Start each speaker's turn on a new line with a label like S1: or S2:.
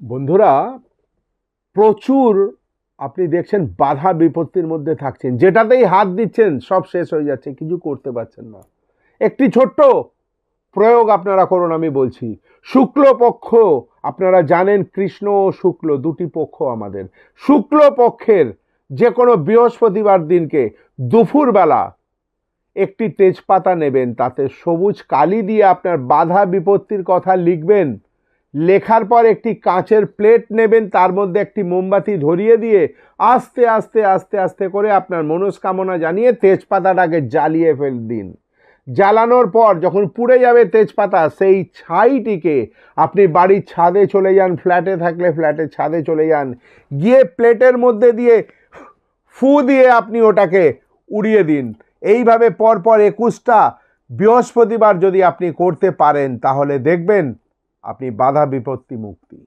S1: বন্ধুরা, প্রচুর আপনি দেখছেন বাধা বিপত্তির মধ্যে থাকছেন। যেটাতেই হাত দিচ্ছেন, সব শেষ হয়ে যাচ্ছে, কিছু করতে পারছেন না। একটি ছোট্ট প্রয়োগ আপনারা করুন, আমি বলছি। শুক্লপক্ষ, আপনারা জানেন কৃষ্ণ ও শুক্ল, দুটি পক্ষ আমাদের। শুক্ল পক্ষের যে কোনো বৃহস্পতিবার দিনকে দুপুরবেলা একটি তেজপাতা নেবেন, তাতে সবুজ কালি দিয়ে আপনার বাধা বিপত্তির কথা লিখবেন। লেখার পর একটি কাঁচের প্লেট নেবেন, তার মধ্যে একটি মোমবাতি ধরিয়ে দিয়ে আস্তে আস্তে আস্তে আস্তে করে আপনার মনস্কামনা জানিয়ে তেজপাতাটাকে জ্বালিয়ে ফেল দিন জ্বালানোর পর যখন পুড়ে যাবে তেজপাতা, সেই ছাইটিকে আপনি বাড়ির ছাদে চলে যান, ফ্ল্যাটে থাকলে ফ্ল্যাটের ছাদে চলে যান। গিয়ে প্লেটের মধ্যে দিয়ে ফু দিয়ে আপনি ওটাকে উড়িয়ে দিন। এইভাবে পরপর একুশটা বৃহস্পতিবার যদি আপনি করতে পারেন, তাহলে দেখবেন আপনি বাধা বিপত্তি মুক্তি।